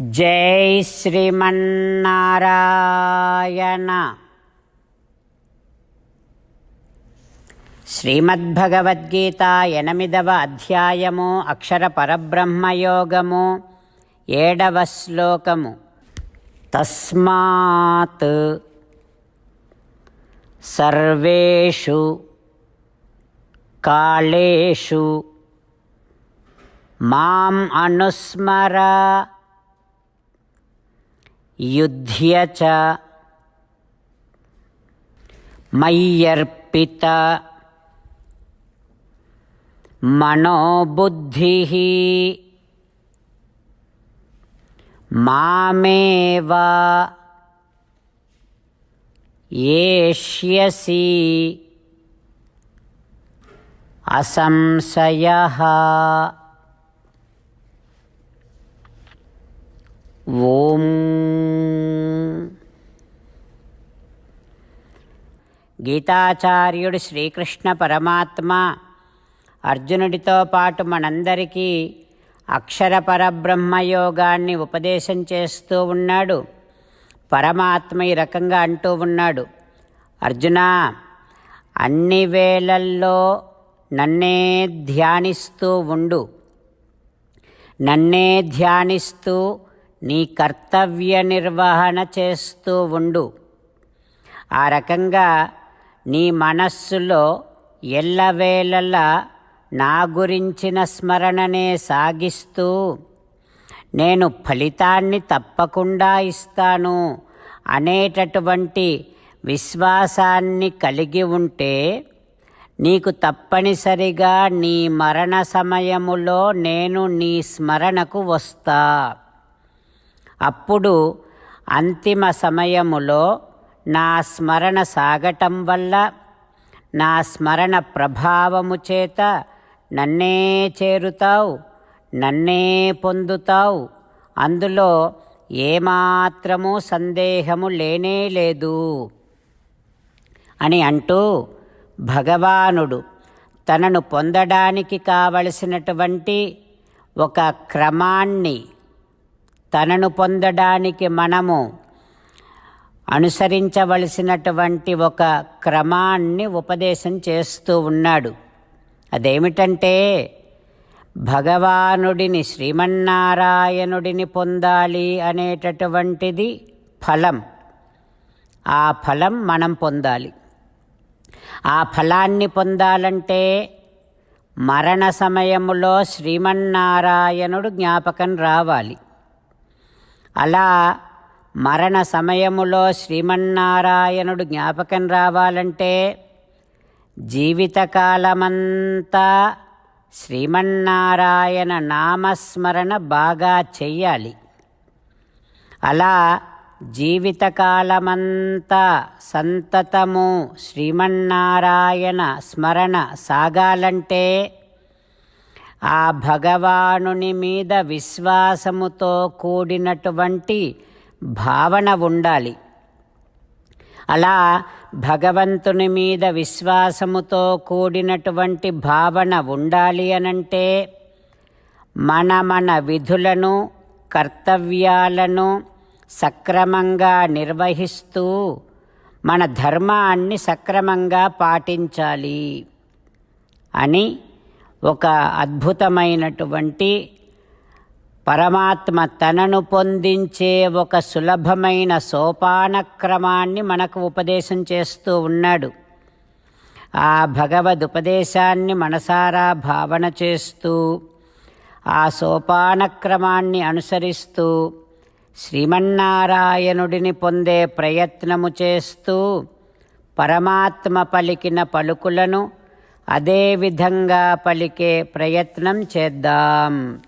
జై శ్రీమన్నారాయణ. శ్రీమద్భగవద్గీత ఎనిమిదవ అధ్యాయము అక్షర పరబ్రహ్మయోగము ఏడవ శ్లోకము. తస్మాత్ సర్వేషు కాళేషు మాం అనుస్మర యుధ్య చ మయ్యర్పిత మనోబుద్ధి మామేవ ఏష్యసి అసంశయ ఓం. గీతాచార్యుడు శ్రీకృష్ణ పరమాత్మ అర్జునుడితో పాటు మనందరికీ అక్షర పరబ్రహ్మయోగాన్ని ఉపదేశం చేస్తూ ఉన్నాడు. పరమాత్మ ఈ రకంగా అంటూ ఉన్నాడు. అర్జున అన్ని వేళల్లో నన్నే ధ్యానిస్తూ ఉండు. నన్నే ధ్యానిస్తూ నీ కర్తవ్య నిర్వహణ చేస్తూ ఉండు. ఆ రకంగా నీ మనస్సులో ఎల్లవేళలా నా గురించిన స్మరణనే సాగిస్తూ నేను ఫలితాన్ని తప్పకుండా ఇస్తాను అనేటటువంటి విశ్వాసాన్ని కలిగి ఉంటే నీకు తప్పనిసరిగా నీ మరణ సమయములో నేను నీ స్మరణకు వస్తా. అప్పుడు అంతిమ సమయములో నా స్మరణ సాగటం వల్ల నా స్మరణ ప్రభావము చేత నన్నే చేరుతావు నన్నే పొందుతావు. అందులో ఏమాత్రము సందేహము లేనే లేదు. అని అంటూ భగవానుడు తనను పొందడానికి కావలసినటువంటి ఒక క్రమాన్ని తనను పొందడానికి మనము అనుసరించవలసినటువంటి ఒక క్రమాన్ని ఉపదేశం చేస్తూ ఉన్నాడు. అదేమిటంటే భగవానుడిని శ్రీమన్నారాయణుడిని పొందాలి అనేటటువంటిది ఫలం. ఆ ఫలం మనం పొందాలి. ఆ ఫలాన్ని పొందాలంటే మరణ సమయములో శ్రీమన్నారాయణుడు జ్ఞాపకం రావాలి. అలా మరణ సమయములో శ్రీమన్నారాయణుడు జ్ఞాపకం రావాలంటే జీవితకాలమంతా శ్రీమన్నారాయణ నామస్మరణ బాగా చెయ్యాలి. అలా జీవితకాలమంతా సంతతము శ్రీమన్నారాయణ స్మరణ సాగాలంటే ఆ భగవానుని మీద విశ్వాసముతో కూడినటువంటి భావన ఉండాలి. అలా భగవంతుని మీద విశ్వాసముతో కూడినటువంటి భావన ఉండాలి అనంటే మన మన విధులను కర్తవ్యాలను సక్రమంగా నిర్వహిస్తూ మన ధర్మాన్ని సక్రమంగా పాటించాలి అని ఒక అద్భుతమైనటువంటి పరమాత్మ తనను పొందించే ఒక సులభమైన సోపానక్రమాన్ని మనకు ఉపదేశం చేస్తూ ఉన్నాడు. ఆ భగవద్ ఉపదేశాన్ని మనసారా భావన చేస్తూ ఆ సోపానక్రమాన్ని అనుసరిస్తూ శ్రీమన్నారాయణుడిని పొందే ప్రయత్నము చేస్తూ పరమాత్మ పలికిన పలుకులను అదే విధంగా పలికే ప్రయత్నం చేద్దాం.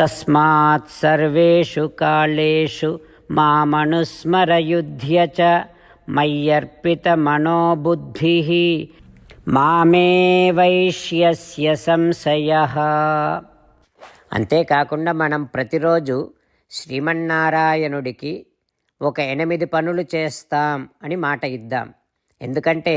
తస్మాత్ సర్వేషు కాళేషు మామనుస్మరయుధ్య చ మయ్యర్పిత మనోబుద్ధి మామే వైష్యస్య సంశయ. అంతేకాకుండా మనం ప్రతిరోజు శ్రీమన్నారాయణుడికి ఒక ఎనిమిది పనులు చేస్తాం అని మాట ఇద్దాం. ఎందుకంటే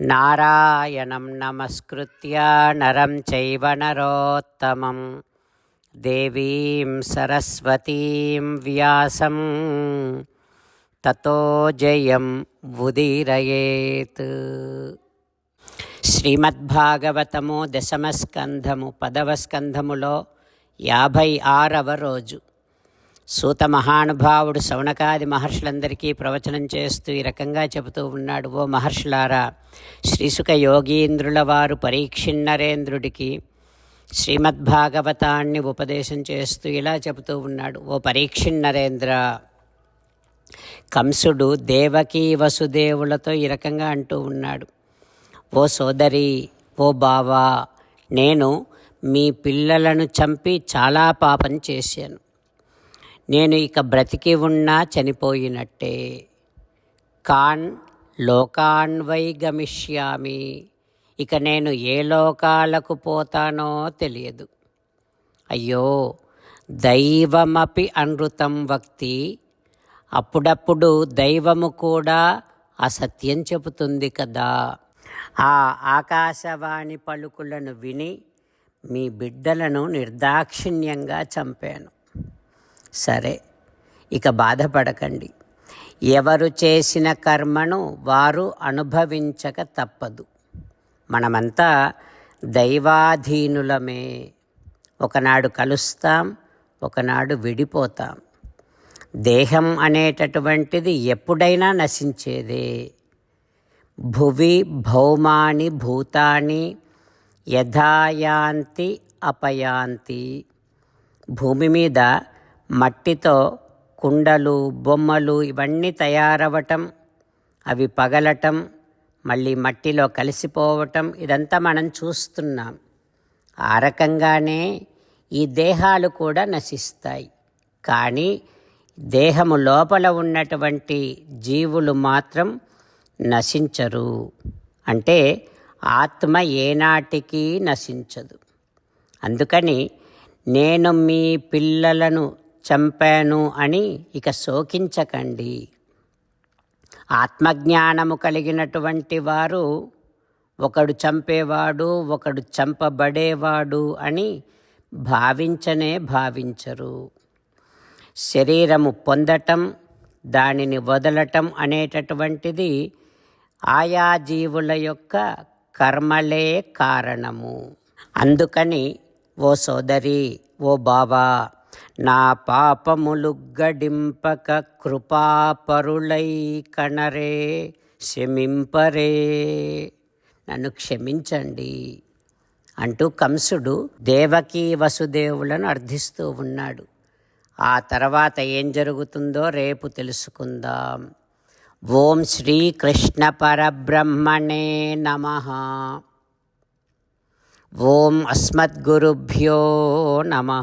నారాయణం నమస్కృత్య నరం చైవ నరోత్తమం. దేవీం సరస్వతీం వ్యాసం. తతో జయం ఉదీరయేత్. శ్రీమద్భాగవతము దశమస్కంధము పదవ స్కంధములో యాభై ఆరవ రోజు. సూత మహానుభావుడు శౌనకాది మహర్షులందరికీ ప్రవచనం చేస్తూ ఈ రకంగా చెబుతూ ఉన్నాడు ఓ మహర్షులారా శ్రీసుక యోగీంద్రుల వారు పరీక్షిన్నరేంద్రుడికి శ్రీమద్భాగవతాన్ని ఉపదేశం చేస్తూ ఇలా చెబుతూ ఉన్నాడు ఓ పరీక్షిన్నరేంద్ర కంసుడు దేవకీ వసుదేవులతో ఈ రకంగా అంటూ ఉన్నాడు ఓ సోదరి ఓ బావా నేను మీ పిల్లలను చంపి చాలా పాపం చేశాను. నేను ఇక బ్రతికి ఉన్నా చనిపోయినట్టే. కాన్ లోకాన్వై గమిష్యామి. ఇక నేను ఏ లోకాలకు పోతానో తెలియదు. అయ్యో దైవమపి అనృతం వక్తి. అప్పుడప్పుడు దైవము కూడా అసత్యం చెబుతుంది కదా. ఆ ఆకాశవాణి పలుకులను విని మీ బిడ్డలను నిర్దాక్షిణ్యంగా చంపాను. సరే. ఇక బాధపడకండి. ఎవరు చేసిన కర్మను వారు అనుభవించక తప్పదు. మనమంతా దైవాధీనులమే. ఒకనాడు కలుస్తాం ఒకనాడు విడిపోతాం. దేహం అనేటటువంటిది ఎప్పుడైనా నశించేదే. భువి భౌమాని భూతాని యథాయాంతి అపయాంతి. భూమి మీద మట్టితో కుండలు బొమ్మలు ఇవన్నీ తయారవటం అవి పగలటం మళ్ళీ మట్టిలో కలిసిపోవటం ఇదంతా మనం చూస్తున్నాం. ఆ రకంగానే ఈ దేహాలు కూడా నశిస్తాయి. కానీ దేహము లోపల ఉన్నటువంటి జీవులు మాత్రం నశించరు. అంటే ఆత్మ ఏనాటికి నశించదు. అందుకని నేను మీ పిల్లలను చంపాను అని ఇక శోకించకండి. ఆత్మజ్ఞానము కలిగినటువంటి వారు ఒకడు చంపేవాడు ఒకడు చంపబడేవాడు అని భావించనే భావించరు. శరీరము పొందటం దానిని వదలటం అనేటటువంటిది ఆయా జీవుల యొక్క కర్మలే కారణము. అందుకని ఓ సోదరి ఓ బావా నా పాపములు గడింపక కృపాపరులై కణరే క్షమింపరే. నన్ను క్షమించండి అంటూ కంసుడు దేవకీ వసుదేవులను అర్థిస్తూ ఉన్నాడు. ఆ తర్వాత ఏం జరుగుతుందో రేపు తెలుసుకుందాం. ఓం శ్రీకృష్ణ పరబ్రహ్మణే నమ. ఓం అస్మద్గురుభ్యో నమ.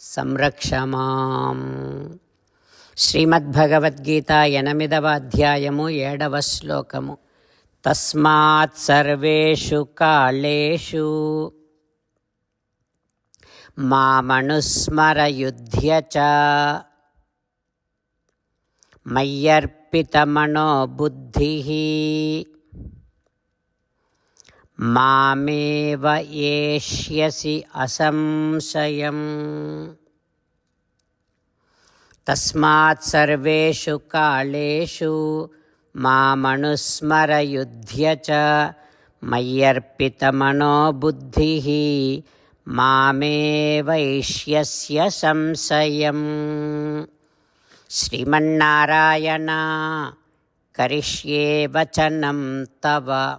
కృష్ణ సంరక్షమాం శ్రీమద్భగవద్గీత ఎనిమిదవ అధ్యాయము ఏడవ శ్లోకము. తస్మాత్ సర్వేషు కాళేషు. మామనుస్మరయుధ్య చ. మయ్యర్పితమనో బుద్ధి. మామేవ ఏష్యసి అసంశయం. తస్మాత్ సర్వేషు కాళేషు మామనుస్మరయుధ్య చ మయ్యర్పితమనో మామేవైష్యస్య సంశయం. శ్రీమన్నారాయణ కరిష్యే వచనం తవ.